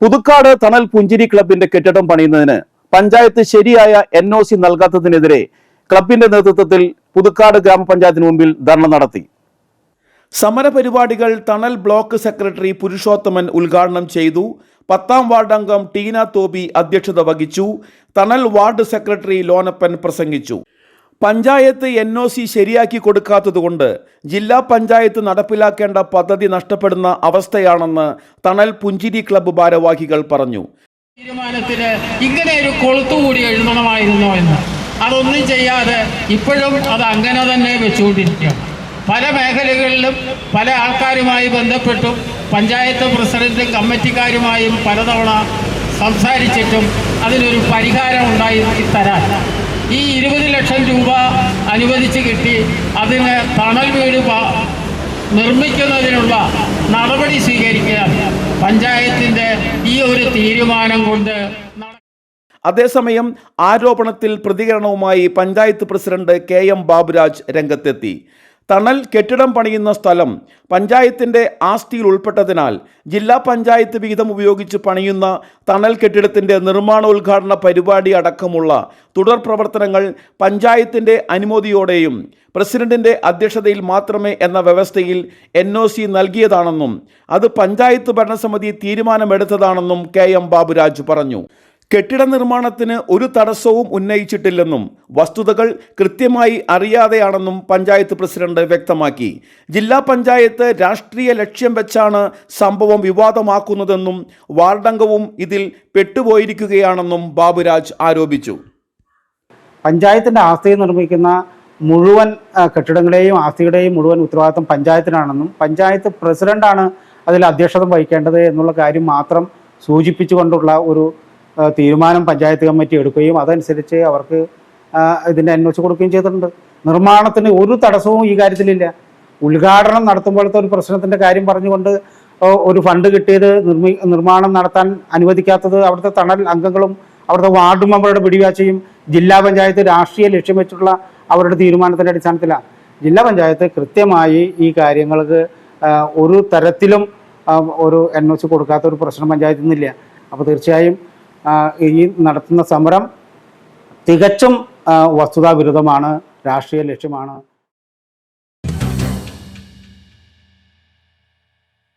പുതുക്കാട് തണൽ പുഞ്ചിരി ക്ലബിന്റെ കെട്ടിടം പണിയുന്നതിന് പഞ്ചായത്ത് ശരിയായ എൻ ഒ സി നൽകാത്തതിനെതിരെ ക്ലബിന്റെ നേതൃത്വത്തിൽ പുതുക്കാട് ഗ്രാമപഞ്ചായത്തിന് മുമ്പിൽ ധർണ നടത്തി. സമരപരിപാടികൾ തണൽ ബ്ലോക്ക് സെക്രട്ടറി പുരുഷോത്തമൻ ഉദ്ഘാടനം ചെയ്തു. പത്താം വാർഡ് അംഗം ടീന തോബി അധ്യക്ഷത വഹിച്ചു. തണൽ വാർഡ് സെക്രട്ടറി ലോനപ്പൻ പ്രസംഗിച്ചു. പഞ്ചായത്ത് എൻ ഒ സി ശരിയാക്കി കൊടുക്കാത്തതുകൊണ്ട് ജില്ലാ പഞ്ചായത്ത് നടപ്പിലാക്കേണ്ട പദ്ധതി നഷ്ടപ്പെടുന്ന അവസ്ഥയാണെന്ന് തണൽ പുഞ്ചിരി ക്ലബ്ബ് ഭാരവാഹികൾ പറഞ്ഞു. തീരുമാനത്തിന് ഇങ്ങനെ ഒരു കൊളുത്തുകൂടി എഴുതണമായിരുന്നോ എന്ന്. അതൊന്നും ചെയ്യാതെ ഇപ്പോഴും അത് അങ്ങനെ തന്നെ വെച്ചുകൊണ്ടിരിക്കുകയാണ്. പല മേഖലകളിലും പല ആൾക്കാരുമായി ബന്ധപ്പെട്ടും പഞ്ചായത്ത് പ്രസിഡന്റും കമ്മിറ്റിക്കാരുമായും പലതവണ സംസാരിച്ചിട്ടും അതിനൊരു പരിഹാരം ഉണ്ടായി തരാൻ ഈ ഇരുപത് ലക്ഷം രൂപ അനുവദിച്ച് കിട്ടി. അതിന് തണൽ വീട് നിർമ്മിക്കുന്നതിനുള്ള നടപടി സ്വീകരിക്കാൻ പഞ്ചായത്തിന്റെ ഈ ഒരു തീരുമാനം കൊണ്ട് അതേസമയം ആരോപണത്തിൽ പ്രതികരണവുമായി panchayat president K M Baburaj രംഗത്തെത്തി. തണൽ കെട്ടിടം പണിയുന്ന സ്ഥലം പഞ്ചായത്തിന്റെ ആസ്തിയിൽ ഉൾപ്പെട്ടതിനാൽ ജില്ലാ പഞ്ചായത്ത് വിഹിതം ഉപയോഗിച്ച് പണിയുന്ന തണൽ കെട്ടിടത്തിന്റെ നിർമ്മാണോദ്ഘാടന പരിപാടി അടക്കമുള്ള തുടർ പ്രവർത്തനങ്ങൾ പഞ്ചായത്തിന്റെ അനുമതിയോടെയും പ്രസിഡന്റിന്റെ അധ്യക്ഷതയിൽ മാത്രമേ എന്ന വ്യവസ്ഥയിൽ എൻ ഒ സി നൽകിയതാണെന്നും അത് പഞ്ചായത്ത് ഭരണസമിതി തീരുമാനമെടുത്തതാണെന്നും കെ എം ബാബുരാജ് പറഞ്ഞു. കെട്ടിട നിർമ്മാണത്തിന് ഒരു തടസ്സവും ഉന്നയിച്ചിട്ടില്ലെന്നും വസ്തുതകൾ കൃത്യമായി അറിയാതെയാണെന്നും പഞ്ചായത്ത് പ്രസിഡന്റ് വ്യക്തമാക്കി. ജില്ലാ പഞ്ചായത്ത് രാഷ്ട്രീയ ലക്ഷ്യം വെച്ചാണ് സംഭവം വിവാദമാക്കുന്നതെന്നും വാർഡംഗവും ഇതിൽ പെട്ടുപോയിരിക്കുകയാണെന്നും ബാബുരാജ് ആരോപിച്ചു. പഞ്ചായത്തിന്റെ ആസ്തി നിർമ്മിക്കുന്ന മുഴുവൻ കെട്ടിടങ്ങളെയും ആസ്തിയുടെയും മുഴുവൻ ഉത്തരവാദിത്വം പഞ്ചായത്തിനാണെന്നും പഞ്ചായത്ത് പ്രസിഡന്റാണ് അതിൽ അധ്യക്ഷത വഹിക്കേണ്ടത് എന്നുള്ള കാര്യം മാത്രം സൂചിപ്പിച്ചുകൊണ്ടുള്ള ഒരു തീരുമാനം പഞ്ചായത്ത് കമ്മിറ്റി എടുക്കുകയും അതനുസരിച്ച് അവർക്ക് ഇതിന്റെ അന്വേഷിച്ച് കൊടുക്കുകയും ചെയ്തിട്ടുണ്ട്. നിർമ്മാണത്തിന് ഒരു തടസ്സവും ഈ കാര്യത്തിലില്ല. ഉദ്ഘാടനം നടത്തുമ്പോഴത്തെ ഒരു പ്രശ്നത്തിന്റെ കാര്യം പറഞ്ഞുകൊണ്ട് ഒരു ഫണ്ട് കിട്ടിയത് നിർമ്മി നിർമ്മാണം നടത്താൻ അനുവദിക്കാത്തത് അവിടുത്തെ തണൽ അംഗങ്ങളും അവിടുത്തെ വാർഡ് മെമ്പറുടെ പിടിവാശയും ജില്ലാ പഞ്ചായത്ത് രാഷ്ട്രീയ ലക്ഷ്യം വെച്ചിട്ടുള്ള അവരുടെ തീരുമാനത്തിന്റെ അടിസ്ഥാനത്തിലാണ്. ജില്ലാ പഞ്ചായത്ത് കൃത്യമായി ഈ കാര്യങ്ങൾക്ക് ഒരു തരത്തിലും ഒരു എൻ ഒ സി കൊടുക്കാത്ത ഒരു പ്രശ്നം പഞ്ചായത്തിൽ നിന്നില്ല. അപ്പോൾ തീർച്ചയായും ഈ നടത്തുന്ന സമരം തികച്ചും വസ്തുതാവിരുദ്ധമാണ് രാഷ്ട്രീയ ലക്ഷ്യമാണ്.